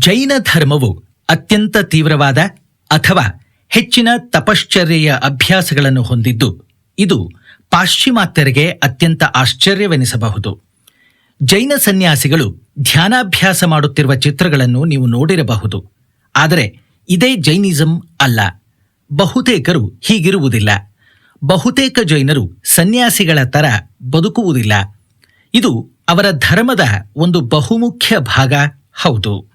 ಜೈನ ಧರ್ಮವು ಅತ್ಯಂತ ತೀವ್ರವಾದ ಅಥವಾ ಹೆಚ್ಚಿನ ತಪಶ್ಚರ್ಯೆಯ ಅಭ್ಯಾಸಗಳನ್ನು ಹೊಂದಿದ್ದು, ಇದು ಪಾಶ್ಚಿಮಾತ್ಯರಿಗೆ ಅತ್ಯಂತ ಆಶ್ಚರ್ಯವೆನಿಸಬಹುದು. ಜೈನ ಸನ್ಯಾಸಿಗಳು ಧ್ಯಾನಾಭ್ಯಾಸ ಮಾಡುತ್ತಿರುವ ಚಿತ್ರಗಳನ್ನು ನೀವು ನೋಡಿರಬಹುದು. ಆದರೆ ಇದೇ ಜೈನಿಸಂ ಅಲ್ಲ. ಬಹುತೇಕರು ಹೀಗಿರುವುದಿಲ್ಲ. ಬಹುತೇಕ ಜೈನರು ಸನ್ಯಾಸಿಗಳ ತರ ಬದುಕುವುದಿಲ್ಲ. ಇದು ಅವರ ಧರ್ಮದ ಒಂದು ಬಹುಮುಖ್ಯ ಭಾಗ. ಹೌದು.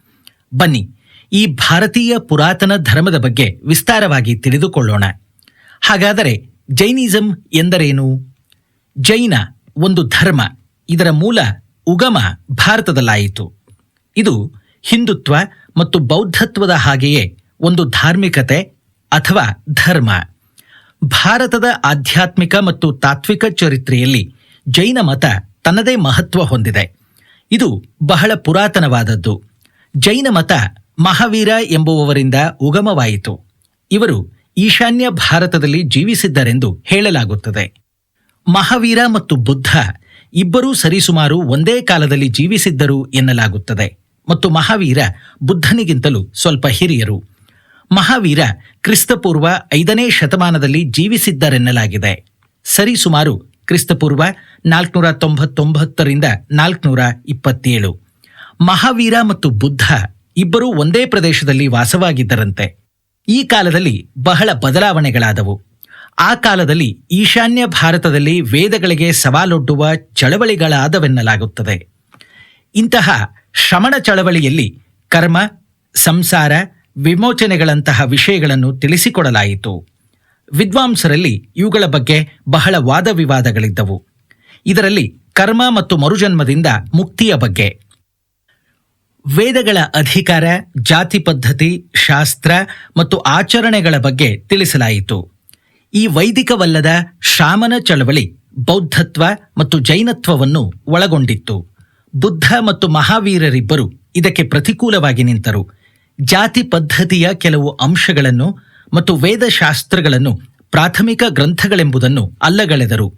ಬನ್ನಿ, ಈ ಭಾರತೀಯ ಪುರಾತನ ಧರ್ಮದ ಬಗ್ಗೆ ವಿಸ್ತಾರವಾಗಿ ತಿಳಿದುಕೊಳ್ಳೋಣ. ಹಾಗಾದರೆ ಜೈನಿಸಂ ಎಂದರೇನು? ಜೈನ ಒಂದು ಧರ್ಮ, ಇದರ ಮೂಲ ಉಗಮ ಭಾರತದಲ್ಲಾಯಿತು. ಇದು ಹಿಂದುತ್ವ ಮತ್ತು ಬೌದ್ಧತ್ವದ ಹಾಗೆಯೇ ಒಂದು ಧಾರ್ಮಿಕತೆ ಅಥವಾ ಧರ್ಮ. ಭಾರತದ ಆಧ್ಯಾತ್ಮಿಕ ಮತ್ತು ತಾತ್ವಿಕ ಚರಿತ್ರೆಯಲ್ಲಿ ಜೈನ ಮತ ತನ್ನದೇ ಮಹತ್ವ ಹೊಂದಿದೆ. ಇದು ಬಹಳ ಪುರಾತನವಾದದ್ದು. ಜೈನ ಮತ ಮಹಾವೀರ ಎಂಬುವವರಿಂದ ಉಗಮವಾಯಿತು. ಇವರು ಈಶಾನ್ಯ ಭಾರತದಲ್ಲಿ ಜೀವಿಸಿದ್ದರೆಂದು ಹೇಳಲಾಗುತ್ತದೆ. ಮಹಾವೀರ ಮತ್ತು ಬುದ್ಧ ಇಬ್ಬರೂ ಸರಿಸುಮಾರು ಒಂದೇ ಕಾಲದಲ್ಲಿ ಜೀವಿಸಿದ್ದರು ಎನ್ನಲಾಗುತ್ತದೆ. ಮತ್ತು ಮಹಾವೀರ ಬುದ್ಧನಿಗಿಂತಲೂ ಸ್ವಲ್ಪ ಹಿರಿಯರು. ಮಹಾವೀರ ಕ್ರಿಸ್ತಪೂರ್ವ ಐದನೇ ಶತಮಾನದಲ್ಲಿ ಜೀವಿಸಿದ್ದರೆನ್ನಲಾಗಿದೆ. ಸರಿಸುಮಾರು ಕ್ರಿಸ್ತಪೂರ್ವ ನಾಲ್ಕುನೂರ ತೊಂಬತ್ತೊಂಬತ್ತರಿಂದ ನಾಲ್ಕುನೂರ ಇಪ್ಪತ್ತೇಳು. ಮಹಾವೀರ ಮತ್ತು ಬುದ್ಧ ಇಬ್ಬರೂ ಒಂದೇ ಪ್ರದೇಶದಲ್ಲಿ ವಾಸವಾಗಿದ್ದರಂತೆ. ಈ ಕಾಲದಲ್ಲಿ ಬಹಳ ಬದಲಾವಣೆಗಳಾದವು. ಆ ಕಾಲದಲ್ಲಿ ಈಶಾನ್ಯ ಭಾರತದಲ್ಲಿ ವೇದಗಳಿಗೆ ಸವಾಲೊಡ್ಡುವ ಚಳವಳಿಗಳಾದವೆನ್ನಲಾಗುತ್ತದೆ. ಇಂತಹ ಶ್ರಮಣ ಚಳವಳಿಯಲ್ಲಿ ಕರ್ಮ, ಸಂಸಾರ, ವಿಮೋಚನೆಗಳಂತಹ ವಿಷಯಗಳನ್ನು ತಿಳಿಸಿಕೊಡಲಾಯಿತು. ವಿದ್ವಾಂಸರಲ್ಲಿ ಇವುಗಳ ಬಗ್ಗೆ ಬಹಳ ವಾದವಿವಾದಗಳಿದ್ದವು. ಇದರಲ್ಲಿ ಕರ್ಮ ಮತ್ತು ಮರುಜನ್ಮದಿಂದ ಮುಕ್ತಿಯ ಬಗ್ಗೆ ವೇದಗಳ ಅಧಿಕಾರ, ಜಾತಿ ಪದ್ಧತಿ, ಶಾಸ್ತ್ರ ಮತ್ತು ಆಚರಣೆಗಳ ಬಗ್ಗೆ ತಿಳಿಸಲಾಯಿತು. ಈ ವೈದಿಕವಲ್ಲದ ಶ್ರಾಮನ ಚಳವಳಿ ಬೌದ್ಧತ್ವ ಮತ್ತು ಜೈನತ್ವವನ್ನು ಒಳಗೊಂಡಿತ್ತು. ಬುದ್ಧ ಮತ್ತು ಮಹಾವೀರರಿಬ್ಬರು ಇದಕ್ಕೆ ಪ್ರತಿಕೂಲವಾಗಿ ನಿಂತರು. ಜಾತಿ ಪದ್ಧತಿಯ ಕೆಲವು ಅಂಶಗಳನ್ನು ಮತ್ತು ವೇದಶಾಸ್ತ್ರಗಳನ್ನು ಪ್ರಾಥಮಿಕ ಗ್ರಂಥಗಳೆಂಬುದನ್ನು ಅಲ್ಲಗಳೆದರು.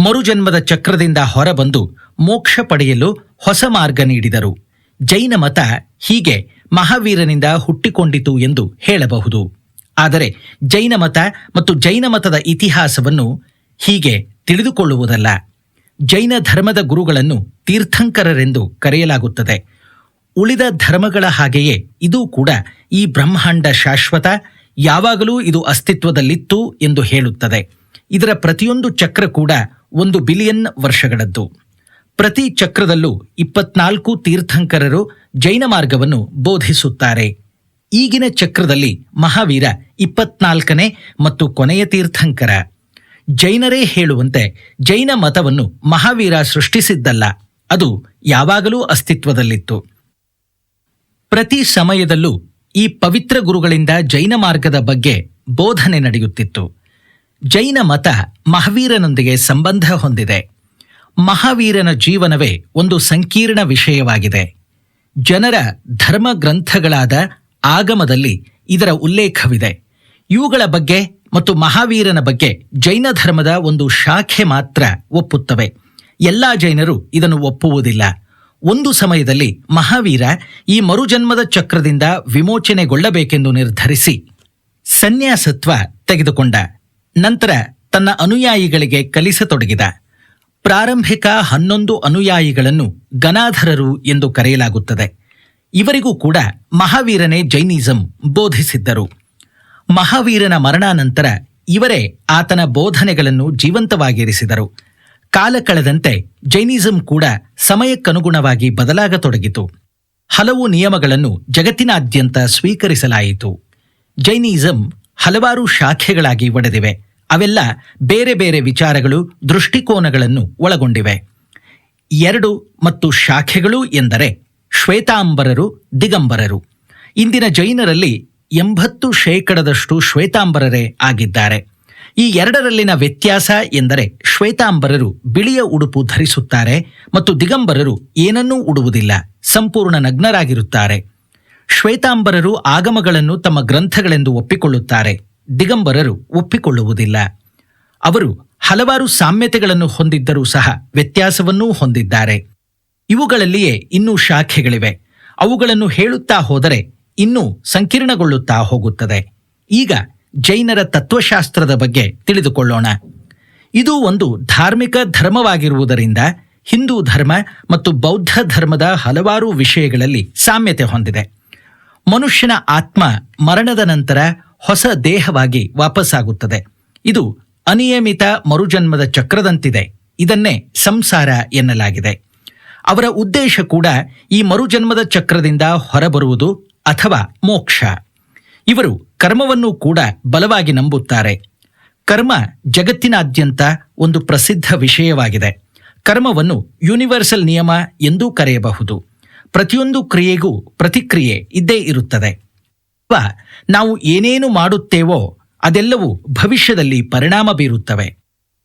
ಮರುಜನ್ಮದ ಚಕ್ರದಿಂದ ಹೊರಬಂದು ಮೋಕ್ಷ ಪಡೆಯಲು ಹೊಸ ಮಾರ್ಗ ನೀಡಿದರು. ಜೈನ ಮತ ಹೀಗೆ ಮಹಾವೀರನಿಂದ ಹುಟ್ಟಿಕೊಂಡಿತು ಎಂದು ಹೇಳಬಹುದು. ಆದರೆ ಜೈನ ಮತ ಮತ್ತು ಜೈನ ಮತದ ಇತಿಹಾಸವನ್ನು ಹೀಗೆ ತಿಳಿದುಕೊಳ್ಳುವುದಲ್ಲ. ಜೈನ ಧರ್ಮದ ಗುರುಗಳನ್ನು ತೀರ್ಥಂಕರರೆಂದು ಕರೆಯಲಾಗುತ್ತದೆ. ಉಳಿದ ಧರ್ಮಗಳ ಹಾಗೆಯೇ ಇದು ಕೂಡ ಈ ಬ್ರಹ್ಮಾಂಡ ಶಾಶ್ವತ, ಯಾವಾಗಲೂ ಇದು ಅಸ್ತಿತ್ವದಲ್ಲಿತ್ತು ಎಂದು ಹೇಳುತ್ತದೆ. ಇದರ ಪ್ರತಿಯೊಂದು ಚಕ್ರ ಕೂಡ ಒಂದು ಬಿಲಿಯನ್ ವರ್ಷಗಳದ್ದು. ಪ್ರತಿ ಚಕ್ರದಲ್ಲೂ ಇಪ್ಪತ್ನಾಲ್ಕು ತೀರ್ಥಂಕರರು ಜೈನ ಮಾರ್ಗವನ್ನು ಬೋಧಿಸುತ್ತಾರೆ. ಈಗಿನ ಚಕ್ರದಲ್ಲಿ ಮಹಾವೀರ ಇಪ್ಪತ್ನಾಲ್ಕನೇ ಮತ್ತು ಕೊನೆಯ ತೀರ್ಥಂಕರ. ಜೈನರೇ ಹೇಳುವಂತೆ ಜೈನ ಮತವನ್ನು ಮಹಾವೀರ ಸೃಷ್ಟಿಸಿದ್ದಲ್ಲ. ಅದು ಯಾವಾಗಲೂ ಅಸ್ತಿತ್ವದಲ್ಲಿತ್ತು. ಪ್ರತಿ ಸಮಯದಲ್ಲೂ ಈ ಪವಿತ್ರ ಗುರುಗಳಿಂದ ಜೈನ ಮಾರ್ಗದ ಬಗ್ಗೆ ಬೋಧನೆ ನಡೆಯುತ್ತಿತ್ತು. ಜೈನ ಮತ ಮಹಾವೀರನೊಂದಿಗೆ ಸಂಬಂಧ ಹೊಂದಿದೆ. ಮಹಾವೀರನ ಜೀವನವೇ ಒಂದು ಸಂಕೀರ್ಣ ವಿಷಯವಾಗಿದೆ. ಜನರ ಧರ್ಮ ಗ್ರಂಥಗಳಾದ ಆಗಮದಲ್ಲಿ ಇದರ ಉಲ್ಲೇಖವಿದೆ. ಇವುಗಳ ಬಗ್ಗೆ ಮತ್ತು ಮಹಾವೀರನ ಬಗ್ಗೆ ಜೈನ ಧರ್ಮದ ಒಂದು ಶಾಖೆ ಮಾತ್ರ ಒಪ್ಪುತ್ತವೆ. ಎಲ್ಲಾ ಜೈನರು ಇದನ್ನು ಒಪ್ಪುವುದಿಲ್ಲ. ಒಂದು ಸಮಯದಲ್ಲಿ ಮಹಾವೀರ ಈ ಮರುಜನ್ಮದ ಚಕ್ರದಿಂದ ವಿಮೋಚನೆಗೊಳ್ಳಬೇಕೆಂದು ನಿರ್ಧರಿಸಿ ಸನ್ಯಾಸತ್ವ ತೆಗೆದುಕೊಂಡ. ನಂತರ ತನ್ನ ಅನುಯಾಯಿಗಳಿಗೆ ಕಲಿಸತೊಡಗಿದ. ಪ್ರಾರಂಭಿಕ ಹನ್ನೊಂದು ಅನುಯಾಯಿಗಳನ್ನು ಗನಾಧರರು ಎಂದು ಕರೆಯಲಾಗುತ್ತದೆ. ಇವರಿಗೂ ಕೂಡ ಮಹಾವೀರನೇ ಜೈನಿಸಂ ಬೋಧಿಸಿದ್ದರು. ಮಹಾವೀರನ ಮರಣಾನಂತರ ಇವರೇ ಆತನ ಬೋಧನೆಗಳನ್ನು ಜೀವಂತವಾಗಿರಿಸಿದರು. ಕಾಲ ಕಳೆದಂತೆ ಜೈನಿಸಂ ಕೂಡ ಸಮಯಕ್ಕನುಗುಣವಾಗಿ ಬದಲಾಗತೊಡಗಿತು. ಹಲವು ನಿಯಮಗಳನ್ನು ಜಗತ್ತಿನಾದ್ಯಂತ ಸ್ವೀಕರಿಸಲಾಯಿತು. ಜೈನಿಸಂ ಹಲವಾರು ಶಾಖೆಗಳಾಗಿ ಒಡೆದಿವೆ. ಅವೆಲ್ಲ ಬೇರೆ ಬೇರೆ ವಿಚಾರಗಳು, ದೃಷ್ಟಿಕೋನಗಳನ್ನು ಒಳಗೊಂಡಿವೆ. ಎರಡು ಮತ್ತು ಶಾಖೆಗಳು ಎಂದರೆ ಶ್ವೇತಾಂಬರರು, ದಿಗಂಬರರು. ಇಂದಿನ ಜೈನರಲ್ಲಿ ಎಂಬತ್ತು ಶೇಕಡದಷ್ಟು ಶ್ವೇತಾಂಬರರೇ ಆಗಿದ್ದಾರೆ. ಈ ಎರಡರಲ್ಲಿನ ವ್ಯತ್ಯಾಸ ಎಂದರೆ ಶ್ವೇತಾಂಬರರು ಬಿಳಿಯ ಉಡುಪು ಧರಿಸುತ್ತಾರೆ ಮತ್ತು ದಿಗಂಬರರು ಏನನ್ನೂ ಉಡುವುದಿಲ್ಲ, ಸಂಪೂರ್ಣ ನಗ್ನರಾಗಿರುತ್ತಾರೆ. ಶ್ವೇತಾಂಬರರು ಆಗಮಗಳನ್ನು ತಮ್ಮ ಗ್ರಂಥಗಳೆಂದು ಒಪ್ಪಿಕೊಳ್ಳುತ್ತಾರೆ. ದಿಗಂಬರರು ಒಪ್ಪಿಕೊಳ್ಳುವುದಿಲ್ಲ. ಅವರು ಹಲವಾರು ಸಾಮ್ಯತೆಗಳನ್ನು ಹೊಂದಿದ್ದರೂ ಸಹ ವ್ಯತ್ಯಾಸವನ್ನೂ ಹೊಂದಿದ್ದಾರೆ. ಇವುಗಳಲ್ಲಿಯೇ ಇನ್ನೂ ಶಾಖೆಗಳಿವೆ. ಅವುಗಳನ್ನು ಹೇಳುತ್ತಾ ಹೋದರೆ ಇನ್ನೂ ಸಂಕೀರ್ಣಗೊಳ್ಳುತ್ತಾ ಹೋಗುತ್ತದೆ. ಈಗ ಜೈನರ ತತ್ವಶಾಸ್ತ್ರದ ಬಗ್ಗೆ ತಿಳಿದುಕೊಳ್ಳೋಣ. ಇದು ಒಂದು ಧಾರ್ಮಿಕ ಧರ್ಮವಾಗಿರುವುದರಿಂದ ಹಿಂದೂ ಧರ್ಮ ಮತ್ತು ಬೌದ್ಧ ಧರ್ಮದ ಹಲವಾರು ವಿಷಯಗಳಲ್ಲಿ ಸಾಮ್ಯತೆ ಹೊಂದಿದೆ. ಮನುಷ್ಯನ ಆತ್ಮ ಮರಣದ ನಂತರ ಹೊಸ ದೇಹವಾಗಿ ವಾಪಸ್ಸಾಗುತ್ತದೆ. ಇದು ಅನಿಯಮಿತ ಮರುಜನ್ಮದ ಚಕ್ರದಂತಿದೆ. ಇದನ್ನೇ ಸಂಸಾರ ಎನ್ನಲಾಗಿದೆ. ಅವರ ಉದ್ದೇಶ ಕೂಡ ಈ ಮರುಜನ್ಮದ ಚಕ್ರದಿಂದ ಹೊರಬರುವುದು ಅಥವಾ ಮೋಕ್ಷ. ಇವರು ಕರ್ಮವನ್ನು ಕೂಡ ಬಲವಾಗಿ ನಂಬುತ್ತಾರೆ. ಕರ್ಮ ಜಗತ್ತಿನಾದ್ಯಂತ ಒಂದು ಪ್ರಸಿದ್ಧ ವಿಷಯವಾಗಿದೆ. ಕರ್ಮವನ್ನು ಯೂನಿವರ್ಸಲ್ ನಿಯಮ ಎಂದೂ ಕರೆಯಬಹುದು. ಪ್ರತಿಯೊಂದು ಕ್ರಿಯೆಗೂ ಪ್ರತಿಕ್ರಿಯೆ ಇದ್ದೇ ಇರುತ್ತದೆ. ನಾವು ಏನೇನು ಮಾಡುತ್ತೇವೋ ಅದೆಲ್ಲವೂ ಭವಿಷ್ಯದಲ್ಲಿ ಪರಿಣಾಮ ಬೀರುತ್ತವೆ.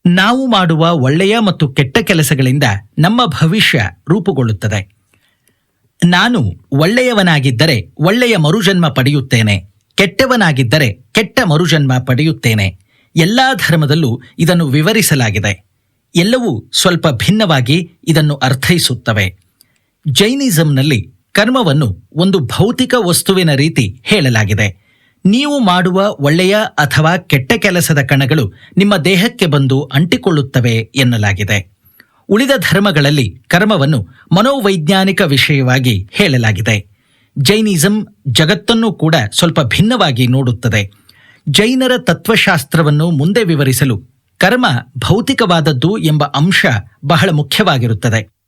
ನಾವು ಮಾಡುವ ಒಳ್ಳೆಯ ಮತ್ತು ಕೆಟ್ಟ ಕೆಲಸಗಳಿಂದ ನಮ್ಮ ಭವಿಷ್ಯ ರೂಪುಗೊಳ್ಳುತ್ತದೆ. ನಾನು ಒಳ್ಳೆಯವನಾಗಿದ್ದರೆ ಒಳ್ಳೆಯ ಮರುಜನ್ಮ ಪಡೆಯುತ್ತೇನೆ. ಕೆಟ್ಟವನಾಗಿದ್ದರೆ ಕೆಟ್ಟ ಮರುಜನ್ಮ ಪಡೆಯುತ್ತೇನೆ. ಎಲ್ಲಾ ಧರ್ಮದಲ್ಲೂ ಇದನ್ನು ವಿವರಿಸಲಾಗಿದೆ. ಎಲ್ಲವೂ ಸ್ವಲ್ಪ ಭಿನ್ನವಾಗಿ ಇದನ್ನು ಅರ್ಥೈಸುತ್ತವೆ. ಜೈನಿಸಂನಲ್ಲಿ ಕರ್ಮವನ್ನು ಒಂದು ಭೌತಿಕ ವಸ್ತುವಿನ ರೀತಿ ಹೇಳಲಾಗಿದೆ. ನೀವು ಮಾಡುವ ಒಳ್ಳೆಯ ಅಥವಾ ಕೆಟ್ಟ ಕೆಲಸದ ಕಣಗಳು ನಿಮ್ಮ ದೇಹಕ್ಕೆ ಬಂದು ಅಂಟಿಕೊಳ್ಳುತ್ತವೆ ಎನ್ನಲಾಗಿದೆ. ಉಳಿದ ಧರ್ಮಗಳಲ್ಲಿ ಕರ್ಮವನ್ನು ಮನೋವೈಜ್ಞಾನಿಕ ವಿಷಯವಾಗಿ ಹೇಳಲಾಗಿದೆ. ಜೈನಿಸಂ ಜಗತ್ತನ್ನು ಕೂಡ ಸ್ವಲ್ಪ ಭಿನ್ನವಾಗಿ ನೋಡುತ್ತದೆ. ಜೈನರ ತತ್ವಶಾಸ್ತ್ರವನ್ನು ಮುಂದೆ ವಿವರಿಸಲು ಕರ್ಮ ಭೌತಿಕವಾದದ್ದು ಎಂಬ ಅಂಶ ಬಹಳ ಮುಖ್ಯವಾಗಿರುತ್ತದೆ.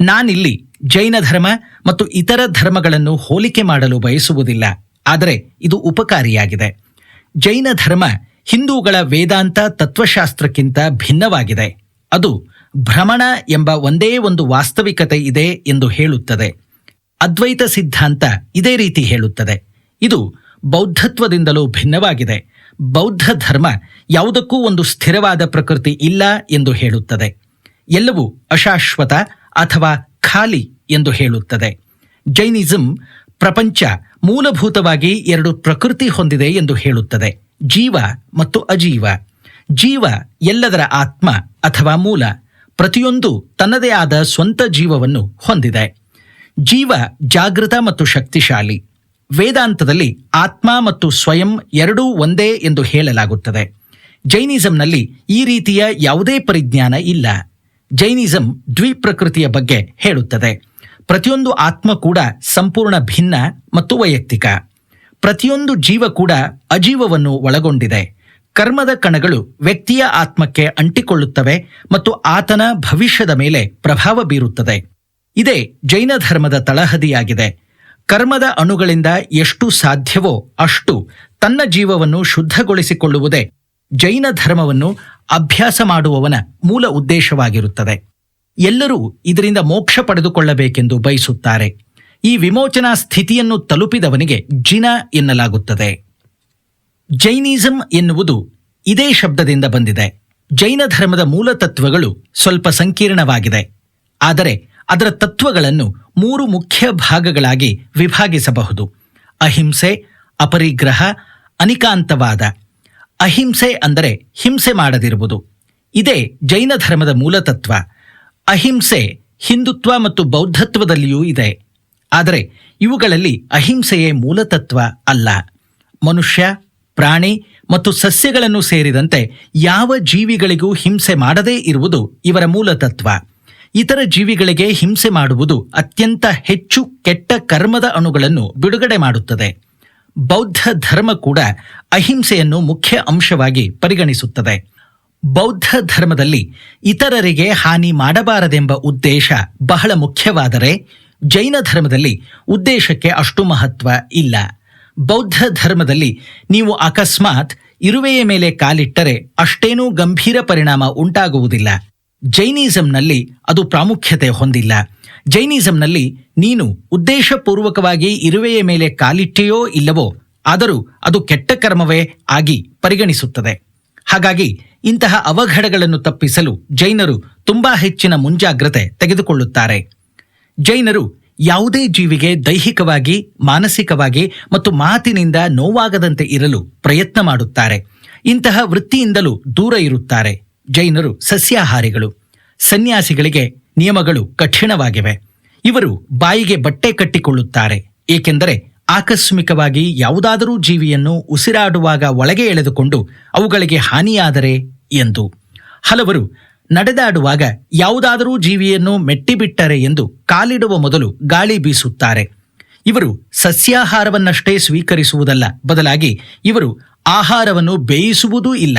ನಾನಿಲ್ಲಿ ಜೈನ ಧರ್ಮ ಮತ್ತು ಇತರ ಧರ್ಮಗಳನ್ನು ಹೋಲಿಕೆ ಮಾಡಲು ಬಯಸುವುದಿಲ್ಲ. ಆದರೆ ಇದು ಉಪಕಾರಿಯಾಗಿದೆ. ಜೈನ ಧರ್ಮ ಹಿಂದೂಗಳ ವೇದಾಂತ ತತ್ವಶಾಸ್ತ್ರಕ್ಕಿಂತ ಭಿನ್ನವಾಗಿದೆ. ಅದು ಭ್ರಮಣ ಎಂಬ ಒಂದೇ ಒಂದು ವಾಸ್ತವಿಕತೆ ಇದೆ ಎಂದು ಹೇಳುತ್ತದೆ. ಅದ್ವೈತ ಸಿದ್ಧಾಂತ ಇದೇ ರೀತಿ ಹೇಳುತ್ತದೆ. ಇದು ಬೌದ್ಧತ್ವದಿಂದಲೂ ಭಿನ್ನವಾಗಿದೆ. ಬೌದ್ಧ ಧರ್ಮ ಯಾವುದಕ್ಕೂ ಒಂದು ಸ್ಥಿರವಾದ ಪ್ರಕೃತಿ ಇಲ್ಲ ಎಂದು ಹೇಳುತ್ತದೆ. ಎಲ್ಲವೂ ಅಶಾಶ್ವತ ಅಥವಾ ಖಾಲಿ ಎಂದು ಹೇಳುತ್ತದೆ. ಜೈನಿಸಂ ಪ್ರಪಂಚ ಮೂಲಭೂತವಾಗಿ ಎರಡು ಪ್ರಕೃತಿ ಹೊಂದಿದೆ ಎಂದು ಹೇಳುತ್ತದೆ. ಜೀವ ಮತ್ತು ಅಜೀವ. ಜೀವ ಎಲ್ಲದರ ಆತ್ಮ ಅಥವಾ ಮೂಲ. ಪ್ರತಿಯೊಂದು ತನ್ನದೇ ಆದ ಸ್ವಂತ ಜೀವವನ್ನು ಹೊಂದಿದೆ. ಜೀವ ಜಾಗೃತ ಮತ್ತು ಶಕ್ತಿಶಾಲಿ. ವೇದಾಂತದಲ್ಲಿ ಆತ್ಮ ಮತ್ತು ಸ್ವಯಂ ಎರಡೂ ಒಂದೇ ಎಂದು ಹೇಳಲಾಗುತ್ತದೆ. ಜೈನಿಸಂನಲ್ಲಿ ಈ ರೀತಿಯ ಯಾವುದೇ ಪರಿಜ್ಞಾನ ಇಲ್ಲ. ಜೈನಿಸಂ ದ್ವಿಪ್ರಕೃತಿಯ ಬಗ್ಗೆ ಹೇಳುತ್ತದೆ. ಪ್ರತಿಯೊಂದು ಆತ್ಮ ಕೂಡ ಸಂಪೂರ್ಣ ಭಿನ್ನ ಮತ್ತು ವೈಯಕ್ತಿಕ. ಪ್ರತಿಯೊಂದು ಜೀವ ಕೂಡ ಅಜೀವವನ್ನು ಒಳಗೊಂಡಿದೆ. ಕರ್ಮದ ಕಣಗಳು ವ್ಯಕ್ತಿಯ ಆತ್ಮಕ್ಕೆ ಅಂಟಿಕೊಳ್ಳುತ್ತವೆ ಮತ್ತು ಆತನ ಭವಿಷ್ಯದ ಮೇಲೆ ಪ್ರಭಾವ ಬೀರುತ್ತದೆ. ಇದೇ ಜೈನ ಧರ್ಮದ ತಳಹದಿಯಾಗಿದೆ. ಕರ್ಮದ ಅಣುಗಳಿಂದ ಎಷ್ಟು ಸಾಧ್ಯವೋ ಅಷ್ಟು ತನ್ನ ಜೀವವನ್ನು ಶುದ್ಧಗೊಳಿಸಿಕೊಳ್ಳುವುದೇ ಜೈನ ಧರ್ಮವನ್ನು ಅಭ್ಯಾಸ ಮಾಡುವವನ ಮೂಲ ಉದ್ದೇಶವಾಗಿರುತ್ತದೆ. ಎಲ್ಲರೂ ಇದರಿಂದ ಮೋಕ್ಷ ಪಡೆದುಕೊಳ್ಳಬೇಕೆಂದು ಬಯಸುತ್ತಾರೆ. ಈ ವಿಮೋಚನಾ ಸ್ಥಿತಿಯನ್ನು ತಲುಪಿದವನಿಗೆ ಜಿನ ಎನ್ನಲಾಗುತ್ತದೆ. ಜೈನಿಸಂ ಎನ್ನುವುದು ಇದೇ ಶಬ್ದದಿಂದ ಬಂದಿದೆ. ಜೈನ ಧರ್ಮದ ಮೂಲ ತತ್ವಗಳು ಸ್ವಲ್ಪ ಸಂಕೀರ್ಣವಾಗಿದೆ. ಆದರೆ ಅದರ ತತ್ವಗಳನ್ನು ಮೂರು ಮುಖ್ಯ ಭಾಗಗಳಾಗಿ ವಿಭಾಗಿಸಬಹುದು. ಅಹಿಂಸೆ, ಅಪರಿಗ್ರಹ, ಅನಿಕಾಂತವಾದ. ಅಹಿಂಸೆ ಅಂದರೆ ಹಿಂಸೆ ಮಾಡದಿರುವುದು. ಇದೇ ಜೈನ ಧರ್ಮದ ಮೂಲತತ್ವ ಅಹಿಂಸೆ ಹಿಂದುತ್ವ ಮತ್ತು ಬೌದ್ಧತ್ವದಲ್ಲಿಯೂ ಇದೆ. ಆದರೆ ಇವುಗಳಲ್ಲಿ ಅಹಿಂಸೆಯೇ ಮೂಲತತ್ವ ಅಲ್ಲ. ಮನುಷ್ಯ, ಪ್ರಾಣಿ ಮತ್ತು ಸಸ್ಯಗಳನ್ನು ಸೇರಿದಂತೆ ಯಾವ ಜೀವಿಗಳಿಗೂ ಹಿಂಸೆ ಮಾಡದೇ ಇರುವುದು ಇವರ ಮೂಲತತ್ವ ಇತರ ಜೀವಿಗಳಿಗೆ ಹಿಂಸೆ ಮಾಡುವುದು ಅತ್ಯಂತ ಹೆಚ್ಚು ಕೆಟ್ಟ ಕರ್ಮದ ಅಣುಗಳನ್ನು ಬಿಡುಗಡೆ ಮಾಡುತ್ತದೆ. ಬೌದ್ಧ ಧರ್ಮ ಕೂಡ ಅಹಿಂಸೆಯನ್ನು ಮುಖ್ಯ ಅಂಶವಾಗಿ ಪರಿಗಣಿಸುತ್ತದೆ. ಬೌದ್ಧ ಧರ್ಮದಲ್ಲಿ ಇತರರಿಗೆ ಹಾನಿ ಮಾಡಬಾರದೆಂಬ ಉದ್ದೇಶ ಬಹಳ ಮುಖ್ಯವಾದರೆ ಜೈನ ಧರ್ಮದಲ್ಲಿ ಉದ್ದೇಶಕ್ಕೆ ಅಷ್ಟು ಮಹತ್ವ ಇಲ್ಲ. ಬೌದ್ಧ ಧರ್ಮದಲ್ಲಿ ನೀವು ಅಕಸ್ಮಾತ್ ಇರುವೆಯ ಮೇಲೆ ಕಾಲಿಟ್ಟರೆ ಅಷ್ಟೇನೂ ಗಂಭೀರ ಪರಿಣಾಮ ಉಂಟಾಗುವುದಿಲ್ಲ. ಜೈನಿಸಂನಲ್ಲಿ ಅದು ಪ್ರಾಮುಖ್ಯತೆ ಹೊಂದಿಲ್ಲ. ಜೈನಿಸಂನಲ್ಲಿ ನೀನು ಉದ್ದೇಶಪೂರ್ವಕವಾಗಿ ಇರುವೆಯ ಮೇಲೆ ಕಾಲಿಟ್ಟೆಯೋ ಇಲ್ಲವೋ ಆದರೂ ಅದು ಕೆಟ್ಟ ಕರ್ಮವೇ ಆಗಿ ಪರಿಗಣಿಸುತ್ತದೆ. ಹಾಗಾಗಿ ಇಂತಹ ಅವಘಡಗಳನ್ನು ತಪ್ಪಿಸಲು ಜೈನರು ತುಂಬಾ ಹೆಚ್ಚಿನ ಮುಂಜಾಗ್ರತೆ ತೆಗೆದುಕೊಳ್ಳುತ್ತಾರೆ. ಜೈನರು ಯಾವುದೇ ಜೀವಿಗೆ ದೈಹಿಕವಾಗಿ, ಮಾನಸಿಕವಾಗಿ ಮತ್ತು ಮಾತಿನಿಂದ ನೋವಾಗದಂತೆ ಇರಲು ಪ್ರಯತ್ನ ಮಾಡುತ್ತಾರೆ. ಇಂತಹ ವೃತ್ತಿಯಿಂದಲೂ ದೂರ ಇರುತ್ತಾರೆ. ಜೈನರು ಸಸ್ಯಾಹಾರಿಗಳು. ಸನ್ಯಾಸಿಗಳಿಗೆ ನಿಯಮಗಳು ಕಠಿಣವಾಗಿವೆ. ಇವರು ಬಾಯಿಗೆ ಬಟ್ಟೆ ಕಟ್ಟಿಕೊಳ್ಳುತ್ತಾರೆ. ಏಕೆಂದರೆ ಆಕಸ್ಮಿಕವಾಗಿ ಯಾವುದಾದರೂ ಜೀವಿಯನ್ನು ಉಸಿರಾಡುವಾಗ ಒಳಗೆ ಎಳೆದುಕೊಂಡು ಅವುಗಳಿಗೆ ಹಾನಿಯಾದರೆ ಎಂದು. ಹಲವರು ನಡೆದಾಡುವಾಗ ಯಾವುದಾದರೂ ಜೀವಿಯನ್ನು ಮೆಟ್ಟಿಬಿಟ್ಟರೆ ಎಂದು ಕಾಲಿಡುವ ಮೊದಲು ಗಾಳಿ ಬೀಸುತ್ತಾರೆ. ಇವರು ಸಸ್ಯಾಹಾರವನ್ನಷ್ಟೇ ಸ್ವೀಕರಿಸುವುದಲ್ಲ. ಬದಲಾಗಿ ಇವರು ಆಹಾರವನ್ನು ಬೇಯಿಸುವುದೂ ಇಲ್ಲ.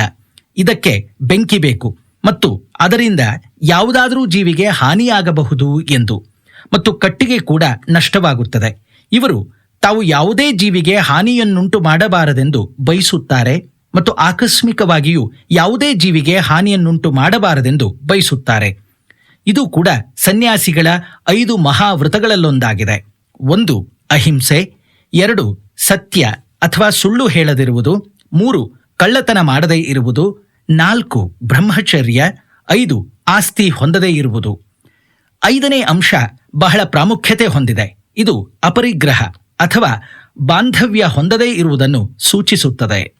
ಇದಕ್ಕೆ ಬೆಂಕಿ ಬೇಕು. ಮತ್ತು ಅದರಿಂದ ಯಾವುದಾದರೂ ಜೀವಿಗೆ ಹಾನಿಯಾಗಬಹುದು ಎಂದು. ಮತ್ತು ಕಟ್ಟಿಗೆ ಕೂಡ ನಷ್ಟವಾಗುತ್ತದೆ. ಇವರು ತಾವು ಯಾವುದೇ ಜೀವಿಗೆ ಹಾನಿಯನ್ನುಂಟು ಮಾಡಬಾರದೆಂದು ಬಯಸುತ್ತಾರೆ ಮತ್ತು ಆಕಸ್ಮಿಕವಾಗಿಯೂ ಯಾವುದೇ ಜೀವಿಗೆ ಹಾನಿಯನ್ನುಂಟು ಮಾಡಬಾರದೆಂದು ಬಯಸುತ್ತಾರೆ. ಇದು ಕೂಡ ಸನ್ಯಾಸಿಗಳ ಐದು ಮಹಾವ್ರತಗಳಲ್ಲೊಂದಾಗಿದೆ. ಒಂದು, ಅಹಿಂಸೆ, ಎರಡು, ಸತ್ಯ ಅಥವಾ ಸುಳ್ಳು ಹೇಳದಿರುವುದು, ಮೂರು, ಕಳ್ಳತನ ಮಾಡದೇ ಇರುವುದು ನಾಲ್ಕು ಬ್ರಹ್ಮಚರ್ಯ, ಐದು ಆಸ್ತಿ ಹೊಂದದೇ ಇರುವುದು. ಐದನೇ ಅಂಶ ಬಹಳ ಪ್ರಾಮುಖ್ಯತೆ ಹೊಂದಿದೆ. ಇದು ಅಪರಿಗ್ರಹ ಅಥವಾ ಬಾಂಧವ್ಯ ಹೊಂದದೇ ಇರುವುದನ್ನು ಸೂಚಿಸುತ್ತದೆ.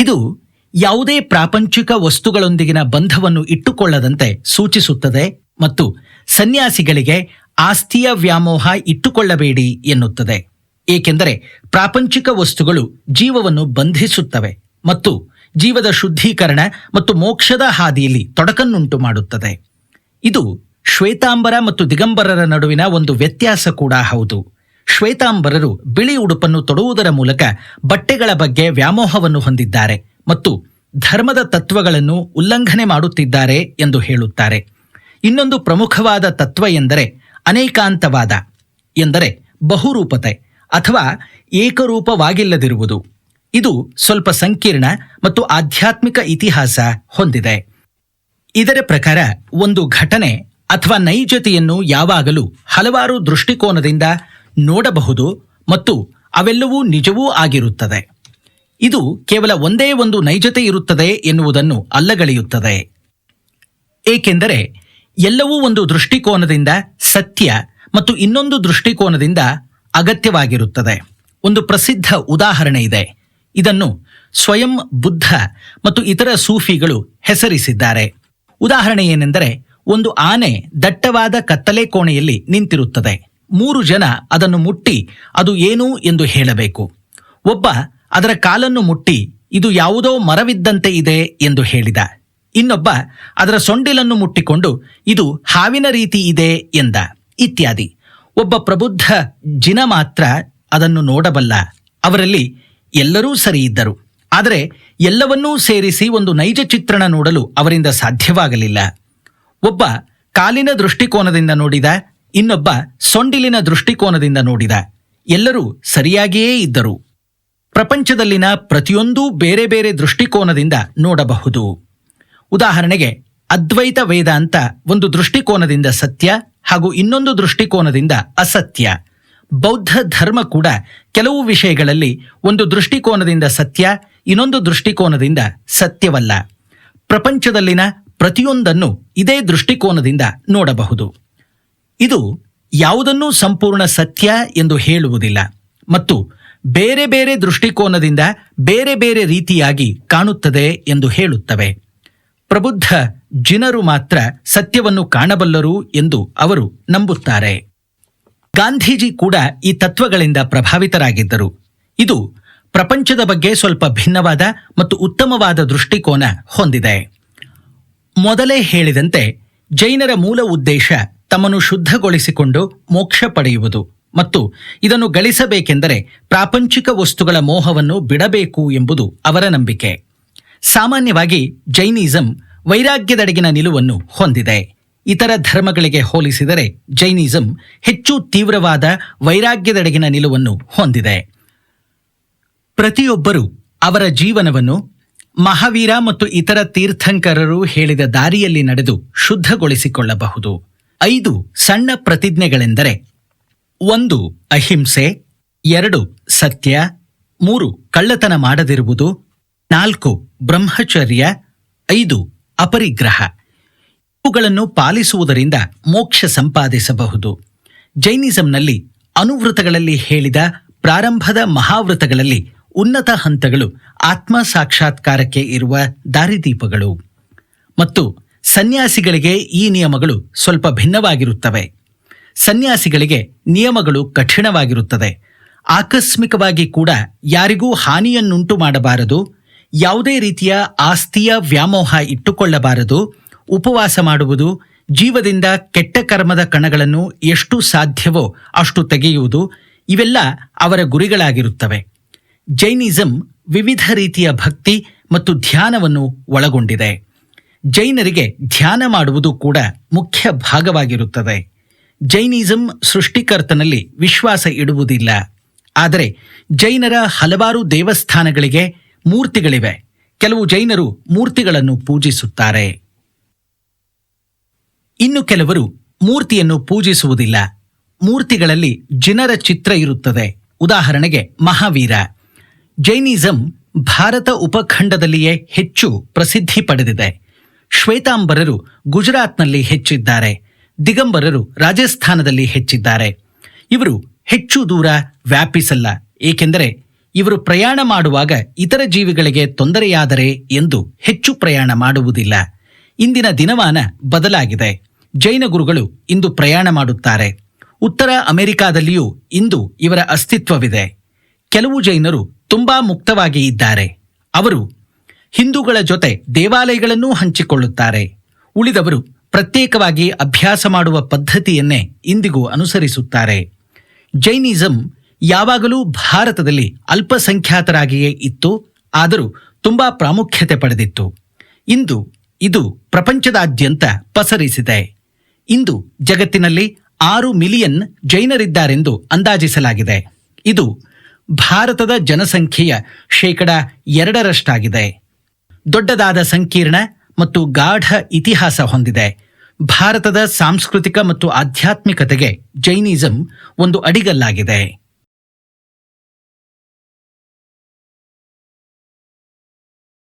ಇದು ಯಾವುದೇ ಪ್ರಾಪಂಚಿಕ ವಸ್ತುಗಳೊಂದಿಗಿನ ಬಂಧವನ್ನು ಇಟ್ಟುಕೊಳ್ಳದಂತೆ ಸೂಚಿಸುತ್ತದೆ ಮತ್ತು ಸನ್ಯಾಸಿಗಳಿಗೆ ಆಸ್ತಿಯ ವ್ಯಾಮೋಹ ಇಟ್ಟುಕೊಳ್ಳಬೇಡಿ ಎನ್ನುತ್ತದೆ. ಏಕೆಂದರೆ ಪ್ರಾಪಂಚಿಕ ವಸ್ತುಗಳು ಜೀವವನ್ನು ಬಂಧಿಸುತ್ತವೆ ಮತ್ತು ಜೀವದ ಶುದ್ಧೀಕರಣ ಮತ್ತು ಮೋಕ್ಷದ ಹಾದಿಯಲ್ಲಿ ತೊಡಕನ್ನುಂಟು ಮಾಡುತ್ತದೆ. ಇದು ಶ್ವೇತಾಂಬರ ಮತ್ತು ದಿಗಂಬರರ ನಡುವಿನ ಒಂದು ವ್ಯತ್ಯಾಸ ಕೂಡ ಹೌದು. ಶ್ವೇತಾಂಬರರು ಬಿಳಿ ಉಡುಪನ್ನು ತೊಡುವುದರ ಮೂಲಕ ಬಟ್ಟೆಗಳ ಬಗ್ಗೆ ವ್ಯಾಮೋಹವನ್ನು ಹೊಂದಿದ್ದಾರೆ ಮತ್ತು ಧರ್ಮದ ತತ್ವಗಳನ್ನು ಉಲ್ಲಂಘನೆ ಮಾಡುತ್ತಿದ್ದಾರೆ ಎಂದು ಹೇಳುತ್ತಾರೆ. ಇನ್ನೊಂದು ಪ್ರಮುಖವಾದ ತತ್ವ ಎಂದರೆ ಅನೇಕಾಂತವಾದ, ಎಂದರೆ ಬಹುರೂಪತೆ ಅಥವಾ ಏಕರೂಪವಾಗಿಲ್ಲದಿರುವುದು. ಇದು ಸ್ವಲ್ಪ ಸಂಕೀರ್ಣ ಮತ್ತು ಆಧ್ಯಾತ್ಮಿಕ ಇತಿಹಾಸ ಹೊಂದಿದೆ. ಇದರ ಪ್ರಕಾರ ಒಂದು ಘಟನೆ ಅಥವಾ ನೈಜತೆಯನ್ನು ಯಾವಾಗಲೂ ಹಲವಾರು ದೃಷ್ಟಿಕೋನದಿಂದ ನೋಡಬಹುದು ಮತ್ತು ಅವೆಲ್ಲವೂ ನಿಜವೂ ಆಗಿರುತ್ತದೆ. ಇದು ಕೇವಲ ಒಂದೇ ಒಂದು ನೈಜತೆ ಇರುತ್ತದೆ ಎನ್ನುವುದನ್ನು ಅಲ್ಲಗಳೆಯುತ್ತದೆ. ಏಕೆಂದರೆ ಎಲ್ಲವೂ ಒಂದು ದೃಷ್ಟಿಕೋನದಿಂದ ಸತ್ಯ ಮತ್ತು ಇನ್ನೊಂದು ದೃಷ್ಟಿಕೋನದಿಂದ ಅಗತ್ಯವಾಗಿರುತ್ತದೆ. ಒಂದು ಪ್ರಸಿದ್ಧ ಉದಾಹರಣೆ ಇದೆ. ಇದನ್ನು ಸ್ವಯಂ ಬುದ್ಧ ಮತ್ತು ಇತರ ಸೂಫಿಗಳು ಹೆಸರಿಸಿದ್ದಾರೆ. ಉದಾಹರಣೆ ಏನೆಂದರೆ, ಒಂದು ಆನೆ ದಟ್ಟವಾದ ಕತ್ತಲೆ ಕೋಣೆಯಲ್ಲಿ ನಿಂತಿರುತ್ತದೆ. ಮೂರು ಜನ ಅದನ್ನು ಮುಟ್ಟಿ, ಅದು ಏನು ಎಂದು ಹೇಳಬೇಕು. ಒಬ್ಬ ಅದರ ಕಾಲನ್ನು ಮುಟ್ಟಿ, ಇದು ಯಾವುದೋ ಮರವಿದ್ದಂತೆ ಇದೆ ಎಂದು ಹೇಳಿದ. ಇನ್ನೊಬ್ಬ ಅದರ ಸೊಂಡಿಲನ್ನು ಮುಟ್ಟಿಕೊಂಡು, ಇದು ಹಾವಿನ ರೀತಿ ಇದೆ ಎಂದ. ಇತ್ಯಾದಿ. ಒಬ್ಬ ಪ್ರಬುದ್ಧ ಜಿನ ಮಾತ್ರ ಅದನ್ನು ನೋಡಬಲ್ಲ. ಅವರಲ್ಲಿ ಎಲ್ಲರೂ ಸರಿ ಇದ್ದರು. ಆದರೆ ಎಲ್ಲವನ್ನೂ ಸೇರಿಸಿ ಒಂದು ನೈಜ ಚಿತ್ರಣ ನೋಡಲು ಅವರಿಂದ ಸಾಧ್ಯವಾಗಲಿಲ್ಲ. ಒಬ್ಬ ಕಾಲಿನ ದೃಷ್ಟಿಕೋನದಿಂದ ನೋಡಿದ, ಇನ್ನೊಬ್ಬ ಸೊಂಡಿಲಿನ ದೃಷ್ಟಿಕೋನದಿಂದ ನೋಡಿದ. ಎಲ್ಲರೂ ಸರಿಯಾಗಿಯೇ ಇದ್ದರು. ಪ್ರಪಂಚದಲ್ಲಿನ ಪ್ರತಿಯೊಂದೂ ಬೇರೆ ಬೇರೆ ದೃಷ್ಟಿಕೋನದಿಂದ ನೋಡಬಹುದು. ಉದಾಹರಣೆಗೆ, ಅದ್ವೈತ ವೇದಾಂತ ಒಂದು ದೃಷ್ಟಿಕೋನದಿಂದ ಸತ್ಯ ಹಾಗೂ ಇನ್ನೊಂದು ದೃಷ್ಟಿಕೋನದಿಂದ ಅಸತ್ಯ. ಬೌದ್ಧ ಧರ್ಮ ಕೂಡ ಕೆಲವು ವಿಷಯಗಳಲ್ಲಿ ಒಂದು ದೃಷ್ಟಿಕೋನದಿಂದ ಸತ್ಯ, ಇನ್ನೊಂದು ದೃಷ್ಟಿಕೋನದಿಂದ ಸತ್ಯವಲ್ಲ. ಪ್ರಪಂಚದಲ್ಲಿನ ಪ್ರತಿಯೊಂದನ್ನು ಇದೇ ದೃಷ್ಟಿಕೋನದಿಂದ ನೋಡಬಹುದು. ಇದು ಯಾವುದನ್ನೂ ಸಂಪೂರ್ಣ ಸತ್ಯ ಎಂದು ಹೇಳುವುದಿಲ್ಲ ಮತ್ತು ಬೇರೆ ಬೇರೆ ದೃಷ್ಟಿಕೋನದಿಂದ ಬೇರೆ ಬೇರೆ ರೀತಿಯಾಗಿ ಕಾಣುತ್ತದೆ ಎಂದು ಹೇಳುತ್ತವೆ. ಪ್ರಬುದ್ಧ ಜಿನರು ಮಾತ್ರ ಸತ್ಯವನ್ನು ಕಾಣಬಲ್ಲರು ಎಂದು ಅವರು ನಂಬುತ್ತಾರೆ. ಗಾಂಧೀಜಿ ಕೂಡ ಈ ತತ್ವಗಳಿಂದ ಪ್ರಭಾವಿತರಾಗಿದ್ದರು. ಇದು ಪ್ರಪಂಚದ ಬಗ್ಗೆ ಸ್ವಲ್ಪ ಭಿನ್ನವಾದ ಮತ್ತು ಉತ್ತಮವಾದ ದೃಷ್ಟಿಕೋನ ಹೊಂದಿದೆ. ಮೊದಲೇ ಹೇಳಿದಂತೆ ಜೈನರ ಮೂಲ ಉದ್ದೇಶ ತಮ್ಮನ್ನು ಶುದ್ಧಗೊಳಿಸಿಕೊಂಡು ಮೋಕ್ಷ ಪಡೆಯುವುದು ಮತ್ತು ಇದನ್ನು ಗಳಿಸಬೇಕೆಂದರೆ ಪ್ರಾಪಂಚಿಕ ವಸ್ತುಗಳ ಮೋಹವನ್ನು ಬಿಡಬೇಕು ಎಂಬುದು ಅವರ ನಂಬಿಕೆ. ಸಾಮಾನ್ಯವಾಗಿ ಜೈನಿಸಂ ವೈರಾಗ್ಯದಡೆಗಿನ ನಿಲುವನ್ನು ಹೊಂದಿದೆ. ಇತರ ಧರ್ಮಗಳಿಗೆ ಹೋಲಿಸಿದರೆ ಜೈನಿಸಂ ಹೆಚ್ಚು ತೀವ್ರವಾದ ವೈರಾಗ್ಯದೆಡೆಗಿನ ನಿಲುವನ್ನು ಹೊಂದಿದೆ. ಪ್ರತಿಯೊಬ್ಬರೂ ಅವರ ಜೀವನವನ್ನು ಮಹಾವೀರ ಮತ್ತು ಇತರ ತೀರ್ಥಂಕರರು ಹೇಳಿದ ದಾರಿಯಲ್ಲಿ ನಡೆದು ಶುದ್ಧಗೊಳಿಸಿಕೊಳ್ಳಬಹುದು. ಐದು ಸಣ್ಣ ಪ್ರತಿಜ್ಞೆಗಳೆಂದರೆ ಒಂದು, ಅಹಿಂಸೆ, ಎರಡು, ಸತ್ಯ, ಮೂರು, ಕಳ್ಳತನ ಮಾಡದಿರುವುದು, ನಾಲ್ಕು, ಬ್ರಹ್ಮಚರ್ಯ, ಐದು, ಅಪರಿಗ್ರಹ. ಇವುಗಳನ್ನು ಪಾಲಿಸುವುದರಿಂದ ಮೋಕ್ಷ ಸಂಪಾದಿಸಬಹುದು. ಜೈನಿಸಂನಲ್ಲಿ ಅನುವೃತಗಳಲ್ಲಿ ಹೇಳಿದ ಪ್ರಾರಂಭದ ಮಹಾವೃತಗಳಲ್ಲಿ ಉನ್ನತ ಹಂತಗಳು ಆತ್ಮ ಸಾಕ್ಷಾತ್ಕಾರಕ್ಕೆ ಇರುವ ದಾರಿದೀಪಗಳು. ಮತ್ತು ಸನ್ಯಾಸಿಗಳಿಗೆ ಈ ನಿಯಮಗಳು ಸ್ವಲ್ಪ ಭಿನ್ನವಾಗಿರುತ್ತವೆ. ಸನ್ಯಾಸಿಗಳಿಗೆ ನಿಯಮಗಳು ಕಠಿಣವಾಗಿರುತ್ತದೆ. ಆಕಸ್ಮಿಕವಾಗಿ ಕೂಡ ಯಾರಿಗೂ ಹಾನಿಯನ್ನುಂಟು ಮಾಡಬಾರದು. ಯಾವುದೇ ರೀತಿಯ ಆಸ್ತಿಯ ವ್ಯಾಮೋಹ ಇಟ್ಟುಕೊಳ್ಳಬಾರದು. ಉಪವಾಸ ಮಾಡುವುದು, ಜೀವದಿಂದ ಕೆಟ್ಟ ಕರ್ಮದ ಕಣಗಳನ್ನು ಎಷ್ಟು ಸಾಧ್ಯವೋ ಅಷ್ಟು ತೆಗೆಯುವುದು, ಇವೆಲ್ಲ ಅವರ ಗುರಿಗಳಾಗಿರುತ್ತವೆ. ಜೈನಿಸಂ ವಿವಿಧ ರೀತಿಯ ಭಕ್ತಿ ಮತ್ತು ಧ್ಯಾನವನ್ನು ಒಳಗೊಂಡಿದೆ. ಜೈನರಿಗೆ ಧ್ಯಾನ ಮಾಡುವುದು ಕೂಡ ಮುಖ್ಯ ಭಾಗವಾಗಿರುತ್ತದೆ. ಜೈನಿಸಂ ಸೃಷ್ಟಿಕರ್ತನಲ್ಲಿ ವಿಶ್ವಾಸ ಇಡುವುದಿಲ್ಲ. ಆದರೆ ಜೈನರ ಹಲವಾರು ದೇವಸ್ಥಾನಗಳಿಗೆ ಮೂರ್ತಿಗಳಿವೆ. ಕೆಲವು ಜೈನರು ಮೂರ್ತಿಗಳನ್ನು ಪೂಜಿಸುತ್ತಾರೆ. ಇನ್ನು ಕೆಲವರು ಮೂರ್ತಿಯನ್ನು ಪೂಜಿಸುವುದಿಲ್ಲ. ಮೂರ್ತಿಗಳಲ್ಲಿ ಜಿನರ ಚಿತ್ರ ಇರುತ್ತದೆ. ಉದಾಹರಣೆಗೆ ಮಹಾವೀರ. ಜೈನಿಸಂ ಭಾರತ ಉಪಖಂಡದಲ್ಲಿಯೇ ಹೆಚ್ಚು ಪ್ರಸಿದ್ಧಿ ಪಡೆದಿದೆ. ಶ್ವೇತಾಂಬರರು ಗುಜರಾತ್ನಲ್ಲಿ ಹೆಚ್ಚಿದ್ದಾರೆ. ದಿಗಂಬರರು ರಾಜಸ್ಥಾನದಲ್ಲಿ ಹೆಚ್ಚಿದ್ದಾರೆ. ಇವರು ಹೆಚ್ಚು ದೂರ ವ್ಯಾಪಿಸಲ್ಲ. ಏಕೆಂದರೆ ಇವರು ಪ್ರಯಾಣ ಮಾಡುವಾಗ ಇತರ ಜೀವಿಗಳಿಗೆ ತೊಂದರೆಯಾದರೆ ಎಂದು ಹೆಚ್ಚು ಪ್ರಯಾಣ ಮಾಡುವುದಿಲ್ಲ. ಇಂದಿನ ದಿನಮಾನ ಬದಲಾಗಿದೆ. ಜೈನ ಗುರುಗಳು ಇಂದು ಪ್ರಯಾಣ ಮಾಡುತ್ತಾರೆ. ಉತ್ತರ ಅಮೆರಿಕಾದಲ್ಲಿಯೂ ಇಂದು ಇವರ ಅಸ್ತಿತ್ವವಿದೆ. ಕೆಲವು ಜೈನರು ತುಂಬಾ ಮುಕ್ತವಾಗಿ ಇದ್ದಾರೆ. ಅವರು ಹಿಂದೂಗಳ ಜೊತೆ ದೇವಾಲಯಗಳನ್ನೂ ಹಂಚಿಕೊಳ್ಳುತ್ತಾರೆ. ಉಳಿದವರು ಪ್ರತ್ಯೇಕವಾಗಿ ಅಭ್ಯಾಸ ಮಾಡುವ ಪದ್ಧತಿಯನ್ನೇ ಇಂದಿಗೂ ಅನುಸರಿಸುತ್ತಾರೆ. ಜೈನಿಸಂ ಯಾವಾಗಲೂ ಭಾರತದಲ್ಲಿ ಅಲ್ಪಸಂಖ್ಯಾತರಾಗಿಯೇ ಇತ್ತು, ಆದರೂ ತುಂಬಾ ಪ್ರಾಮುಖ್ಯತೆ ಪಡೆದಿತ್ತು. ಇಂದು ಇದು ಪ್ರಪಂಚದಾದ್ಯಂತ ಪಸರಿಸಿದೆ. ಇಂದು ಜಗತ್ತಿನಲ್ಲಿ ಆರು ಮಿಲಿಯನ್ ಜೈನರಿದ್ದಾರೆಂದು ಅಂದಾಜಿಸಲಾಗಿದೆ. ಇದು ಭಾರತದ ಜನಸಂಖ್ಯೆಯ ಶೇಕಡ ಎರಡರಷ್ಟಾಗಿದೆ. ದೊಡ್ಡದಾದ ಸಂಕೀರ್ಣ ಮತ್ತು ಗಾಢ ಇತಿಹಾಸ ಹೊಂದಿದೆ. ಭಾರತದ ಸಾಂಸ್ಕೃತಿಕ ಮತ್ತು ಆಧ್ಯಾತ್ಮಿಕತೆಗೆ ಜೈನಿಸಂ ಒಂದು ಅಡಿಗಲ್ಲಾಗಿದೆ.